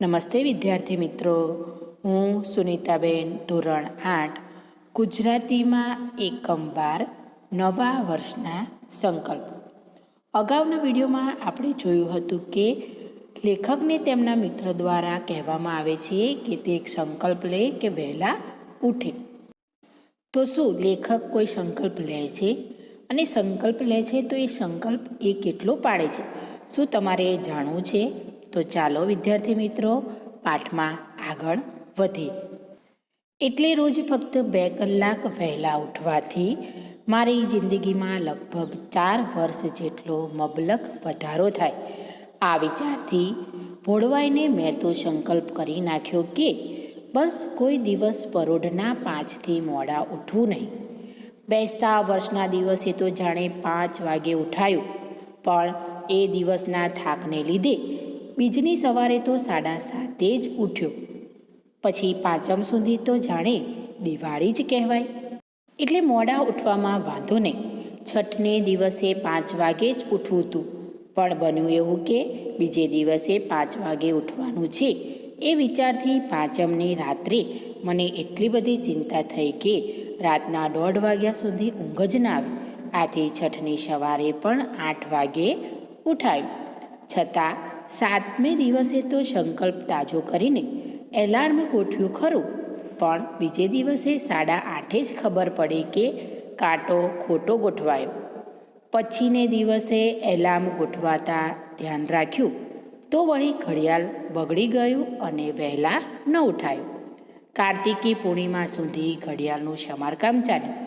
નમસ્તે વિદ્યાર્થી મિત્રો. હું સુનીતાબેન ધોરણ આઠ, ગુજરાતીમાં એકમ બાર, નવા વર્ષના સંકલ્પ. અગાઉના વિડીયોમાં આપણે જોયું હતું કે લેખકને તેમના મિત્ર દ્વારા કહેવામાં આવે છે કે તે એક સંકલ્પ લે કે વહેલા ઉઠે. તો શું લેખક કોઈ સંકલ્પ લે છે? અને સંકલ્પ લે છે તો એ સંકલ્પ એ કેટલો પાડે છે? શું તમારે જાણવું છે? તો ચાલો વિદ્યાર્થી મિત્રો, પાઠમાં આગળ વધીએ. એટલે રોજ ફક્ત બે કલાક વહેલા ઉઠવાથી મારી જિંદગીમાં લગભગ ચાર વર્ષ જેટલો મબલક વધારો થાય. આ વિચારથી ભોળવાઈને મેં તો સંકલ્પ કરી નાખ્યો કે બસ કોઈ દિવસ પરોઢના પાંચથી મોડા ઉઠવું નહીં. બેસતા વર્ષના દિવસે તો જાણે પાંચ વાગે ઉઠાયું, પણ એ દિવસના થાકને લીધે બીજની સવારે તો સાડા સાતે જ ઉઠ્યો. પછી પાંચમ સુધી તો જાણે દિવાળી જ કહેવાય. એટલે મોડા ઉઠવામાં વાંધો નહીં. છઠને દિવસે પાંચ વાગે જ ઉઠવું હતું. પણ બન્યું એવું કે બીજે દિવસે પાંચ વાગે ઉઠવાનું છે એ વિચારથી પાંચમની રાત્રે મને એટલી બધી ચિંતા થઈ કે રાતના દોઢ વાગ્યા સુધી ઊંઘ જ ના આવી. આથી છઠની સવારે પણ આઠ વાગે ઉઠાયું. છતાં સાતમે દિવસે તો સંકલ્પ તાજો કરીને એલાર્મ ગોઠવ્યું ખરું, પણ બીજે દિવસે સાડા આઠે જ ખબર પડી કે કાંટો ખોટો ગોઠવાયો. પછીને દિવસે એલાર્મ ગોઠવાતા ધ્યાન રાખ્યું, તો વળી ઘડિયાળ બગડી ગયું અને વહેલા ન ઉઠાયું. કાર્તિકી પૂર્ણિમા સુધી ઘડિયાળનું સમારકામ ચાલ્યું.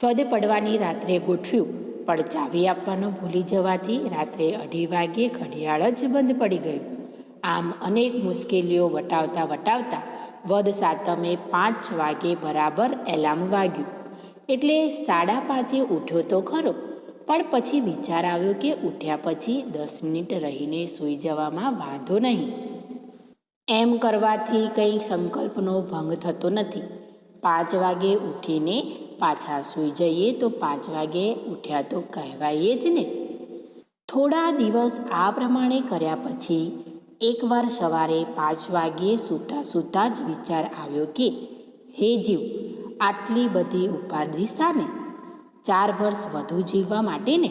ફદ પડવાની રાત્રે ગોઠવ્યું પણ ચાવી આપવાનો ભૂલી જવાથી રાત્રે અઢી વાગ્યે ઘડિયાળ જ બંધ પડી ગયું. આમ અનેક મુશ્કેલીઓ વટાવતા વટાવતા વદ સાતમે પાંચ વાગે બરાબર એલાર્મ વાગ્યું. એટલે સાડા પાંચે ઉઠ્યો તો ખરો, પણ પછી વિચાર આવ્યો કે ઉઠ્યા પછી દસ મિનિટ રહીને સૂઈ જવામાં વાંધો નહીં. એમ કરવાથી કંઈ સંકલ્પનો ભંગ થતો નથી. પાંચ વાગે ઉઠીને પાછા સૂઈ જઈએ તો પાંચ વાગે ઉઠ્યા તો કહેવાય જ ને. થોડા દિવસ આ પ્રમાણે કર્યા પછી એકવાર સવારે પાંચ વાગ્યે સૂતા સૂતા જ વિચાર આવ્યો કે, હે જીવ, આટલી બધી ઉપાધિ શાને ચાર વર્ષ વધુ જીવવા માટે ને?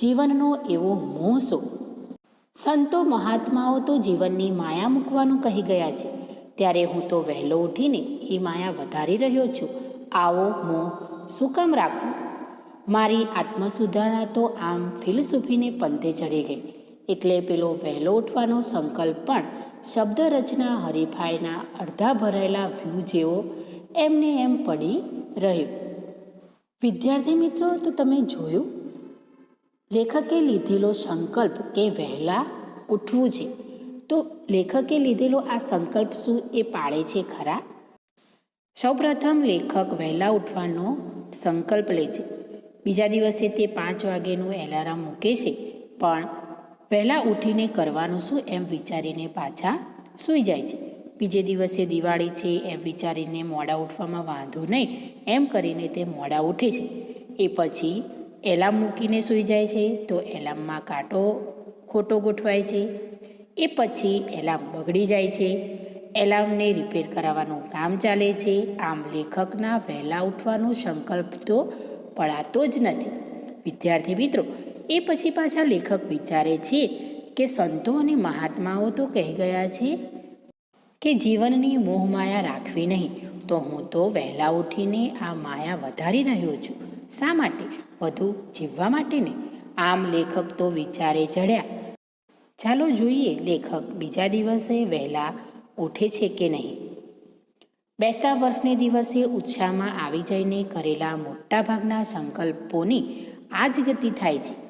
જીવનનો એવો મોહ શો સંતો મહાત્માઓ તો જીવનની માયા મૂકવાનું કહી ગયા છે. ત્યારે હું તો વહેલો ઉઠીને એ માયા વધારી રહ્યો છું. આવો મોહ શું કામ રાખું? મારી આત્મસુધારણા તો આમ ફિલસૂફીને પંથે ચડી ગઈ. એટલે પેલો વહેલો ઉઠવાનો સંકલ્પ પણ શબ્દ રચના હરીફાઈના અડધા ભરાયેલા વ્યૂ જેવો એમને એમ પડી રહ્યો. વિદ્યાર્થી મિત્રો, તો તમે જોયું? લેખકે લીધેલો સંકલ્પ કે વહેલા ઉઠવું છે. તો લેખકે લીધેલો આ સંકલ્પ શું એ પાળે છે ખરા? સૌપ્રથમ લેખક વહેલા ઉઠવાનો સંકલ્પ લે છે. બીજા દિવસે તે પાંચ વાગ્યાનું એલાર્મ મૂકે છે, પણ વહેલા ઉઠીને કરવાનું શું એમ વિચારીને પાછા સૂઈ જાય છે. બીજે દિવસે દિવાળી છે એમ વિચારીને મોડા ઉઠવામાં વાંધો નહીં એમ કરીને તે મોડા ઉઠે છે. એ પછી એલાર્મ મૂકીને સૂઈ જાય છે તો એલાર્મમાં કાંટો ખોટો ગોઠવાય છે. એ પછી એલાર્મ બગડી જાય છે એલાર્મને રિપેર કરાવવાનું કામ ચાલે છે. આમ લેખકના વહેલા ઉઠવાનો સંકલ્પ તો પડાતો જ નથી. વિદ્યાર્થી મિત્રો, એ પછી પાછા લેખક વિચારે છે કે સંતો અને મહાત્માઓ તો કહી ગયા છે કે જીવનની મોહમાયા રાખવી નહીં. તો હું તો વહેલા ઉઠીને આ માયા વધારી રહ્યો છું. શા માટે? વધુ જીવવા માટે ને? આમ લેખક તો વિચારે ચડ્યા. ચાલો જોઈએ લેખક બીજા દિવસે વહેલા ઉઠે છે કે નહીં? બેસતા વર્ષને દિવસે ઉત્સાહમાં આવી જઈને કરેલા મોટાભાગના સંકલ્પોની આ જ ગતિ થાય છે.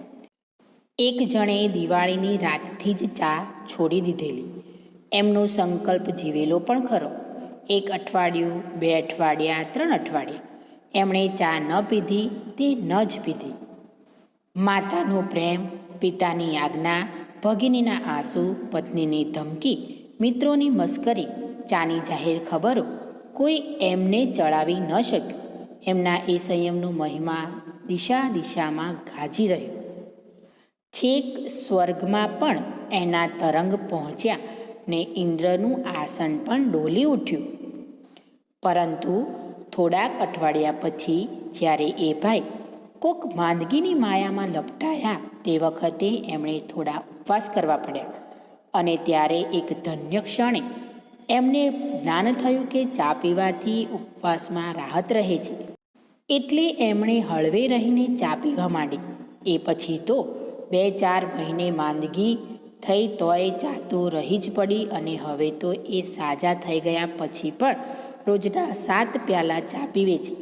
એક જણે દિવાળીની રાતથી જ ચા છોડી દીધેલી. એમનો સંકલ્પ જીવેલો પણ ખરો. એક અઠવાડિયું, બે અઠવાડિયા, ત્રણ અઠવાડિયા. એમણે ચા ન પીધી, તે ન જ પીધી. માતાનો પ્રેમ, પિતાની આજ્ઞા, ભગિનીના આંસુ, પત્નીની ધમકી મિત્રોની મસ્કરી, ચાની જાહેર ખબરો, કોઈ એમને ચડાવી ન શક્યું. એમના એ સંયમનો મહિમા દિશા દિશામાં ગાજી રહ્યો. છેક સ્વર્ગમાં પણ એના તરંગ પહોંચ્યા ને ઇન્દ્રનું આસન પણ ડોલી ઉઠ્યું. પરંતુ થોડાક અઠવાડિયા પછી જ્યારે એ ભાઈ કોક માંદગીની માયામાં લપટાયા તે વખતે એમણે થોડા ઉપવાસ કરવા પડ્યા. અને ત્યારે એક ધન્ય ક્ષણે એમને જ્ઞાન થયું કે ચા પીવાથી ઉપવાસમાં રાહત રહે છે. એટલે એમણે હળવે રહીને ચા પીવા માંડી. એ પછી તો બે ચાર મહિને માંદગી થઈ તોય ચા તો રહી જ પડી અને હવે તો એ સાજા થઈ ગયા પછી પણ રોજના સાત પ્યાલા ચા પીવે છે.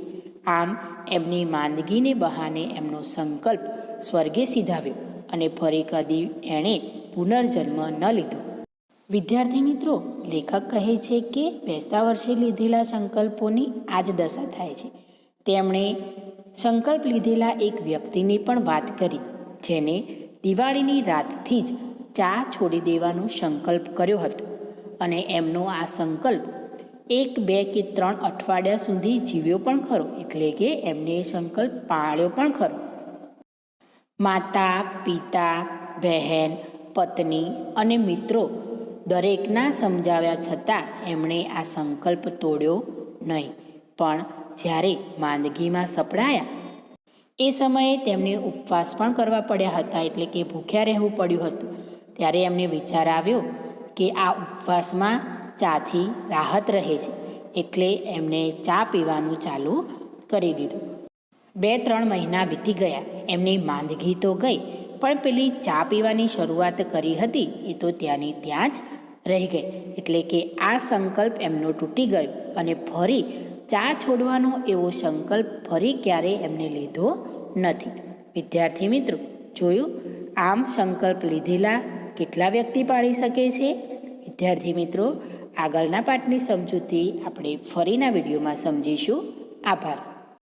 આમ એમની માંદગીને બહાને એમનો સંકલ્પ સ્વર્ગે સીધાવ્યો અને ફરી કદી એણે પુનર્જન્મ ન લીધો. વિદ્યાર્થી મિત્રો, લેખક કહે છે કે બેસતા વર્ષે લીધેલા સંકલ્પોની આજ દશા થાય છે. તેમણે સંકલ્પ લીધેલા એક વ્યક્તિની પણ વાત કરી, જેને દિવાળીની રાતથી જ ચા છોડી દેવાનો સંકલ્પ કર્યો હતો. અને એમનો આ સંકલ્પ એક, બે કે ત્રણ અઠવાડિયા સુધી જીવ્યો પણ ખરો, એટલે કે એમને સંકલ્પ પાળ્યો પણ ખરો. માતા, પિતા, બહેન પત્ની અને મિત્રો દરેકના સમજાવ્યા છતાં એમણે આ સંકલ્પ તોડ્યો નહીં. પણ જ્યારે માંદગીમાં સપડાયા, એ સમયે તેમને ઉપવાસ પણ કરવા પડ્યા હતા એટલે કે ભૂખ્યા રહેવું પડ્યું હતું. ત્યારે એમને વિચાર આવ્યો કે આ ઉપવાસમાં ચાથી રાહત રહે છે, એટલે એમણે ચા પીવાનું ચાલુ કરી દીધું. બે ત્રણ મહિના વીતી ગયા, એમની માંદગી તો ગઈ પણ પેલી ચા પીવાની શરૂઆત કરી હતી, એ તો ત્યાંની ત્યાં જ રહી ગઈ. એટલે કે આ સંકલ્પ એમનો તૂટી ગયો અને ફરી ચા છોડવાનો એવો સંકલ્પ ફરી ક્યારેય એમને લીધો નથી. વિદ્યાર્થી મિત્રો, જોયું? આમ સંકલ્પ લીધેલા કેટલા વ્યક્તિ પાડી શકે છે? વિદ્યાર્થી મિત્રો, આગળના પાઠની સમજૂતી આપણે ફરીના વિડીયોમાં સમજીશું. આભાર.